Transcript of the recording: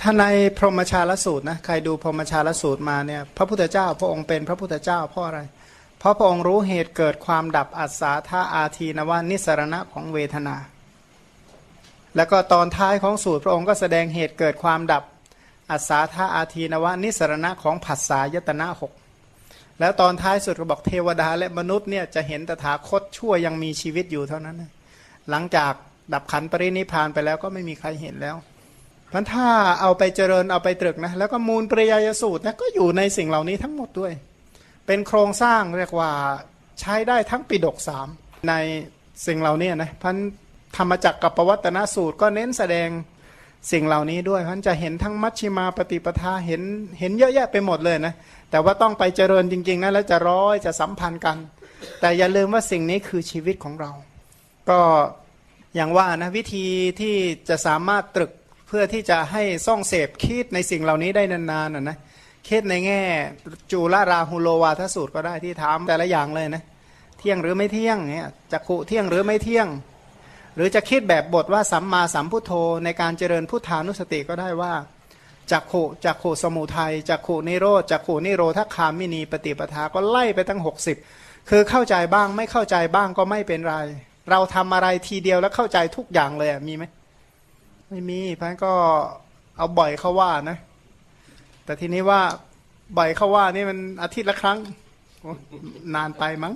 ถ้าในพรหมชาลสูตรนะใครดูพรหมชาลสูตรมาเนี่ยพระพุทธเจ้าพระองค์เป็นพระพุทธเจ้าเพราะอะไร เพราะพระองค์รู้เหตุเกิดความดับอัศาธาอาทีนวานิสรณะของเวทนา แล้วก็ตอนท้ายของสูตรพระองค์ก็แสดงเหตุเกิดความดับอัศาธาอาทีนวานิสรณะของผัสสายตนะหกแล้วตอนท้ายสุดก็บอกเทวดาและมนุษย์เนี่ยจะเห็นตถาคตชั่วยังมีชีวิตอยู่เท่านั้น หลังจากดับขันปรินิพานไปแล้วก็ไม่มีใครเห็นแล้ว พราะถ้าเอาไปเจริญเอาไปตรึกนะแล้วก็มูลปริยายสูตรนะก็อยู่ในสิ่งเหล่านี้ทั้งหมดด้วย เป็นโครงสร้างเรียกว่าใช้ได้ทั้งปิดกสามในสิ่งเหล่านี้นะพันธรรมจักรกับปวัตนสูตรก็เน้นแสดงสิ่งเหล่านี้ด้วยพันจะเห็นทั้งมัชชิมาปฏิปทาเห็นเห็นเยอะแยะไปหมดเลยนะแต่ว่าต้องไปเจริญจริงๆนะแล้วจะร้อยจะสัมพันธ์กัน แต่อย่าลืมว่าสิ่งนี้คือชีวิตของเรา ก็อย่างว่านะวิธีที่จะสามารถตรึก เพื่อที่จะให้ซ่องเสพคิดในสิ่งเหล่านี้ได้นานๆนะนะคิดในแง่จูลาราหุโลวาทสูตรก็ได้ที่ถามแต่ละอย่างเลยนะเที่ยงหรือไม่เที่ยงเนี่ยจักขุเที่ยงหรือไม่เที่ยง หรือจะคิดแบบบทว่าสัมมาสัมพุทโธในการเจริญพุทธานุสติก็ได้ว่าจักขุจักขุสมุทัยจักขุนิโรธจักขุนิโรธคามินีปฏิปทาก็ไล่ไปตั้ง 60 คือเข้าใจบ้างไม่เข้าใจบ้างก็ไม่เป็นไร เราทำอะไรทีเดียวแล้วเข้าใจทุกอย่างเลยมีไหม ไม่มีพันก็เอาบ่อยเข้าว่านะ แต่ทีนี้ว่าบ่อยเข้าว่านี่มันอาทิตย์ละครั้งนานไปมั้ง